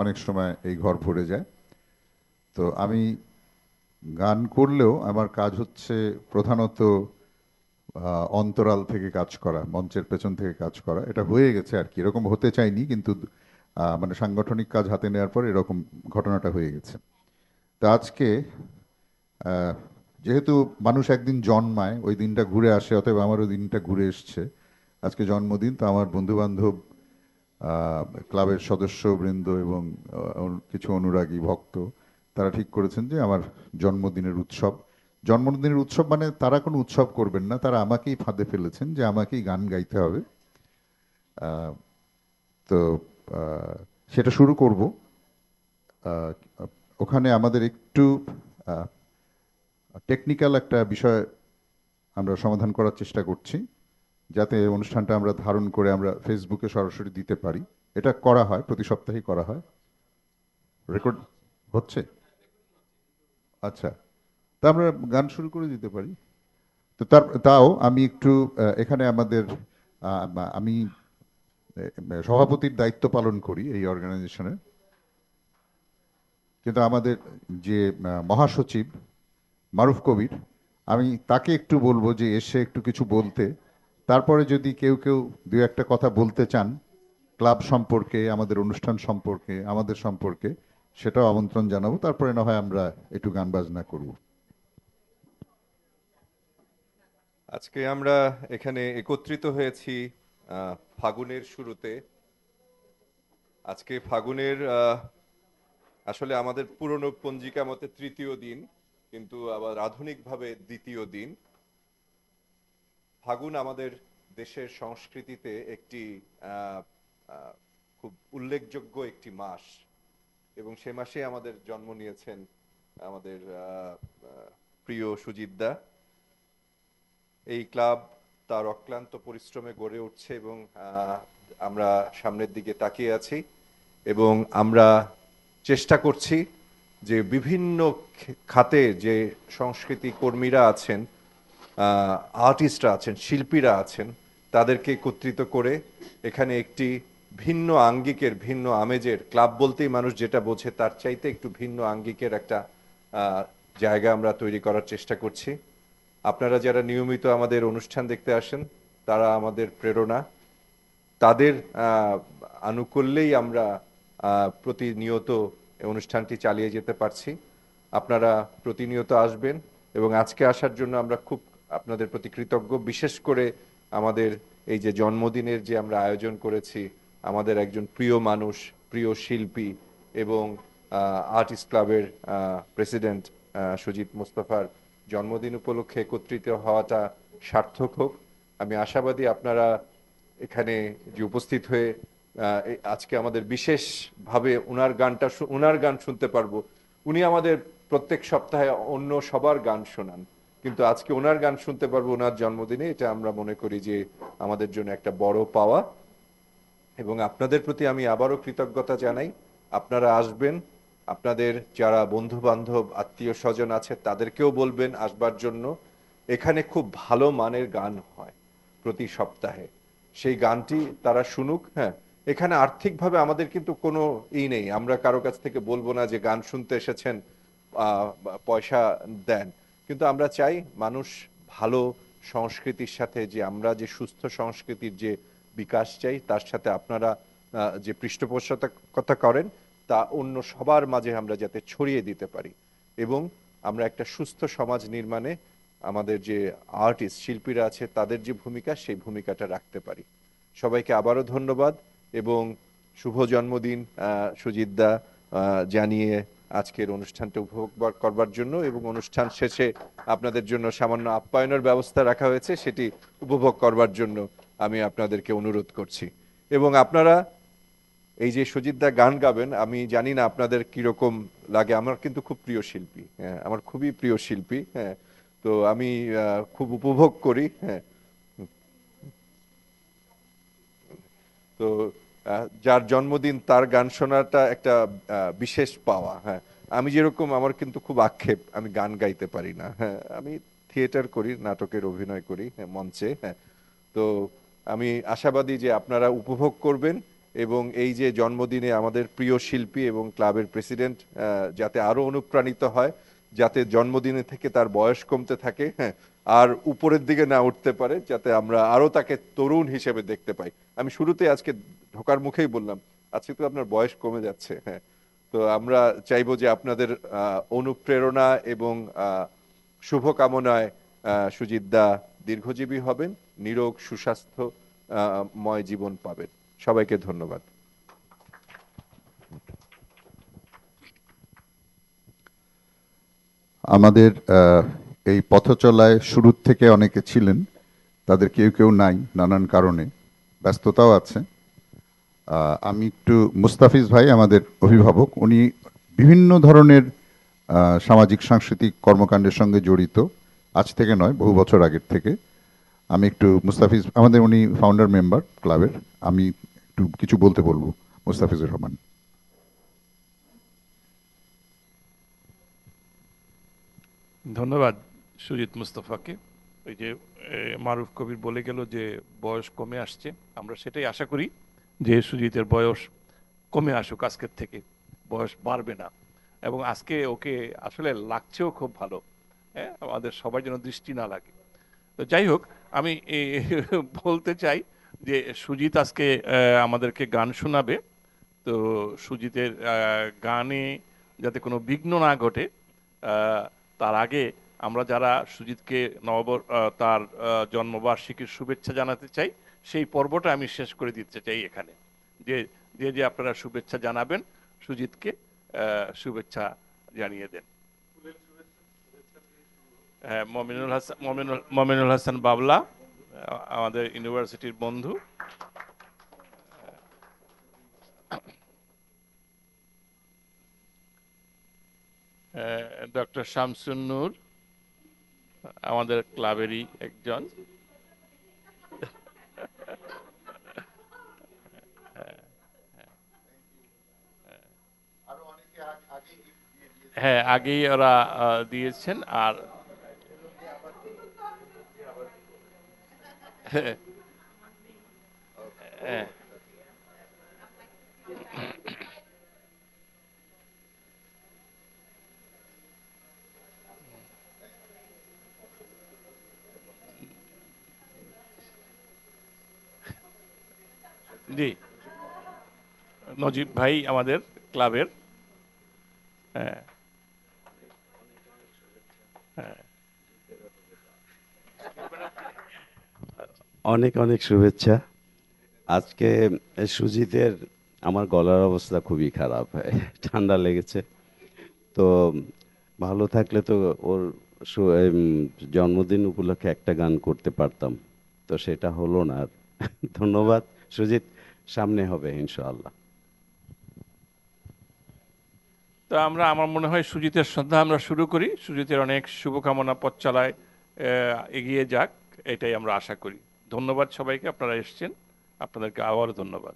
অনেক সময় এই ঘর ভরে যায়। তো আমি গান করলেও আমার কাজ হচ্ছে প্রধানত অন্তরাল থেকে কাজ করা, মঞ্চের পেছন থেকে কাজ করা। এটা হয়ে গেছে আর কি। এরকম হতে চাইনি কিন্তু মানে সাংগঠনিক কাজ হাতে নেওয়ার পর এরকম ঘটনাটা হয়ে গেছে। তো আজকে যেহেতু মানুষ একদিন জন্মায়, ওই দিনটা ঘুরে আসে, অতএব আমারও দিনটা ঘুরে এসছে। আজকে জন্মদিন, তো আমার বন্ধু বান্ধব ক্লাবের সদস্যবৃন্দ এবং কিছু অনুরাগী ভক্ত, তারা ঠিক করেছেন যে আমার জন্মদিনের উৎসব। জন্মদিনের উৎসব মানে তারা কোনো উৎসব করবেন না, তারা আমাকেই ফাঁদে ফেলেছেন যে আমাকেই গান গাইতে হবে। তো সেটা শুরু করব। ওখানে আমাদের একটু টেকনিক্যাল একটা বিষয় আমরা সমাধান করার চেষ্টা করছি। যাতে অনুষ্ঠানটা আমরা ধারণ করে আমরা ফেসবুকে সরাসরি দিতে পারি। এটা করা হয়, প্রতি সপ্তাহেই করা হয়। রেকর্ড হচ্ছে? আচ্ছা। তা আমরা গান শুরু করে দিতে পারি। তো তার, তাও আমি একটু এখানে আমাদের আমি সভাপতির দায়িত্ব পালন করি এই অর্গানাইজেশনের কিন্তু আমাদের যে মহাসচিব মারুফ কবির, আমি তাকে একটু বলব যে এসে একটু কিছু বলতে। তারপরে যদি কেউ কেউ দু একটা কথা বলতে চান, ক্লাব সম্পর্কে, আমাদের অনুষ্ঠান সম্পর্কে, আমাদের সম্পর্কে, সেটাও আমন্ত্রণ জানাব। তারপরে না হয় আমরা একটু গান বাজনা করব। আজকে আমরা এখানে একত্রিত হয়েছি ফাগুনের শুরুতে। আজকে ফাগুনের আসলে আমাদের পুরনো পঞ্জিকা মতে তৃতীয় দিন, কিন্তু আবার আধুনিকভাবে দ্বিতীয় দিন। ফাগুন আমাদের দেশের সংস্কৃতিতে একটি খুব উল্লেখযোগ্য একটি মাস। এবং সে মাসে আমাদের জন্ম নিয়েছেন আমাদের প্রিয় সুজিতদা এই ক্লাব তার অক্লান্ত পরিশ্রমে গড়ে উঠছে এবং আমরা সামনের দিকে তাকিয়ে আছি এবং আমরা চেষ্টা করছি যে বিভিন্ন খাতে যে সংস্কৃতি কর্মীরা আছেন আর্টিস্টরা আছেন, শিল্পীরা আছেন, তাদেরকে একত্রিত করে এখানে একটি ভিন্ন আঙ্গিকের, ভিন্ন আমেজের ক্লাব বলতেই মানুষ যেটা বোঝে তার চাইতে একটু ভিন্ন আঙ্গিকের একটা জায়গা আমরা তৈরি করার চেষ্টা করছি। আপনারা যারা নিয়মিত আমাদের অনুষ্ঠান দেখতে আসেন, তারা আমাদের প্রেরণা। তাদের আনুকূল্যেই আমরা প্রতিনিয়ত অনুষ্ঠানটি চালিয়ে যেতে পারছি। আপনারা প্রতিনিয়ত আসবেন এবং আজকে আসার জন্য আমরা খুব আপনাদের প্রতি কৃতজ্ঞ। বিশেষ করে আমাদের এই যে জন্মদিনের যে আমরা আয়োজন করেছি, আমাদের একজন প্রিয় মানুষ, প্রিয় শিল্পী এবং আর্টিস্ট ক্লাবের প্রেসিডেন্ট সুজিত মোস্তফার জন্মদিন উপলক্ষে একত্রিত হওয়াটা সার্থক হোক। আমি আশাবাদী আপনারা এখানে যে উপস্থিত হয়ে আজকে আমাদের বিশেষভাবে ওনার গানটা ওনার গান শুনতে পারব। উনি আমাদের প্রত্যেক সপ্তাহে অন্য সবার গান শোনান। কিন্তু আজকে ওনার গান শুনতে পারব, ওনার জন্মদিনে। এটা আমরা মনে করি যে আমাদের জন্য একটা বড় পাওয়া। এবং আপনাদের প্রতি আমি আবারও কৃতজ্ঞতা জানাই। আপনারা আসবেন, আপনাদের যারা বন্ধু বান্ধব আত্মীয় স্বজন আছে, তাদেরকেও বলবেন আসবার জন্য। এখানে খুব ভালো মানের গান হয় প্রতি সপ্তাহে। সেই গানটি তারা শুনুক হ্যাঁ। এখানে আর্থিকভাবে আমাদের কিন্তু কোনো ই নেই। আমরা কারও কাছ থেকে বলব না যে গান শুনতে এসেছেন পয়সা দেন। কিন্তু আমরা চাই মানুষ ভালো সংস্কৃতির সাথে যে আমরা যে সুস্থ সংস্কৃতির যে বিকাশ চাই তার সাথে আপনারা যে পৃষ্ঠপোষকতা করেন তা অন্য সবার মাঝে আমরা যাতে ছড়িয়ে দিতে পারি। এবং আমরা একটা সুস্থ সমাজ নির্মাণে আমাদের যে আর্টিস্ট শিল্পীরা আছে তাদের যে ভূমিকা সেই ভূমিকাটা রাখতে পারি। সবাইকে আবারও ধন্যবাদ এবং শুভ জন্মদিন আহ, সুজিতদা জানিয়ে আজকের অনুষ্ঠানটা উপভোগ করবার জন্য এবং অনুষ্ঠান শেষে আপনাদের জন্য সামান্য আপ্যায়নের ব্যবস্থা রাখা হয়েছে, সেটি উপভোগ করবার জন্য আমি আপনাদেরকে অনুরোধ করছি। এবং আপনারা এই যে সুজিতদা গান গাবেন, আমি জানি না আপনাদের কীরকম লাগে। আমার কিন্তু খুব প্রিয় শিল্পী হ্যাঁ আমার খুবই প্রিয় শিল্পী হ্যাঁ তো আমি খুব উপভোগ করি হ্যাঁ। তো যার জন্মদিন তার গান শোনাটা একটা বিশেষ পাওয়া হ্যাঁ। আমি যেরকম আমার কিন্তু খুব আক্ষেপ আমি গান গাইতে পারি না হ্যাঁ। আমি থিয়েটার করি নাটকের অভিনয় করি হ্যাঁ, মঞ্চে হ্যাঁ। তো আমি আশাবাদী যে আপনারা উপভোগ করবেন এবং এই যে জন্মদিনে আমাদের প্রিয় শিল্পী এবং ক্লাবের প্রেসিডেন্ট যাতে আরও অনুপ্রাণিত হয় যাতে জন্মদিনে থেকে তার বয়স কমতে থাকে হ্যাঁ আর উপরের দিকে না উঠতে পারে যাতে আমরা আরও তাকে তরুণ হিসেবে দেখতে পাই। আমি শুরুতে আজকে ঢোকার মুখেই বললাম আজকে তো আপনার বয়স কমে যাচ্ছে হ্যাঁ। তো আমরা চাইব যে আপনাদের অনুপ্রেরণা এবং শুভকামনায় সুজিত দা দীর্ঘজীবী হবেন নিরোগ সুস্বাস্থ্য আহ, ময় জীবন পাবেন। সবাইকে ধন্যবাদ। আমাদের এই পথচলায় শুরুর থেকে অনেকে ছিলেন, তাদের কেউ কেউ নাই নানান কারণে। ব্যস্ততাও আছে। আমি একটু মুস্তাফিজ ভাই আমাদের অভিভাবক, উনি বিভিন্ন ধরনের সামাজিক সাংস্কৃতিক কর্মকাণ্ডের সঙ্গে জড়িত। আজ থেকে নয়, বহু বছর আগের থেকে। আমি একটু মুস্তাফিজ, আমাদের উনি ফাউন্ডার মেম্বার ক্লাবের আমি একটু কিছু বলতে বলব, মুস্তাফিজুর রহমান। ধন্যবাদ সুজিত মুস্তফাকে। ওই যে মারুফ কবির বলে গেল যে, বয়স কমে আসছে। আমরা সেটাই আশা করি যে, সুজিতের বয়স কমে আসুক আজকের থেকে। বয়স বাড়বে না। এবং আজকে ওকে আসলে লাগছেও খুব ভালো। হ্যাঁ আমাদের সবার যেন দৃষ্টি না লাগে। তো যাই হোক, আমি বলতে চাই যে, সুজিত আজকে আমাদেরকে গান শোনাবে। তো সুজিতের গানে যাতে কোনো বিঘ্ন না ঘটে তার আগে আমরা যারা সুজিতকে আহ, তার জন্মবার্ষিকীর শুভেচ্ছা জানাতে চাই সেই পর্বটা আমি শেষ করে দিতে চাই এখানে। যে যে যে আপনারা শুভেচ্ছা জানাবেন সুজিতকে শুভেচ্ছা জানিয়ে দেন। হ্যাঁ মমিনুল হাসান মমিনুল মমিনুল হাসান বাবলা আমাদের ইউনিভার্সিটির বন্ধু। ডক্টর শামসুন নূর আমাদের ক্লাবেরই একজন হ্যাঁ আগেই ওরা দিয়েছেন আর হ্যাঁ। জি। নজিব ভাই আমাদের ক্লাবের। হ্যাঁ। অনেক অনেক শুভেচ্ছা। আজকে সুজিতের আমার গলার অবস্থা খুবই খারাপ, ঠান্ডা লেগেছে। তো ভালো থাকলে তো ওর জন্মদিন উপলক্ষে একটা গান করতে পারতাম। তো সেটা হলো না। ধন্যবাদ, সুজিত। সামনে হবে, ইনশাআল্লাহ। তো আমরা, আমার মনে হয় সুজিতের শ্রদ্ধা আমরা শুরু করি। সুজিতের অনেক শুভকামনা পথ চালায় এগিয়ে যাক, এটাই আমরা আশা করি। ধন্যবাদ সবাইকে, আপনারা এসছেন। আপনাদেরকে আবারও ধন্যবাদ।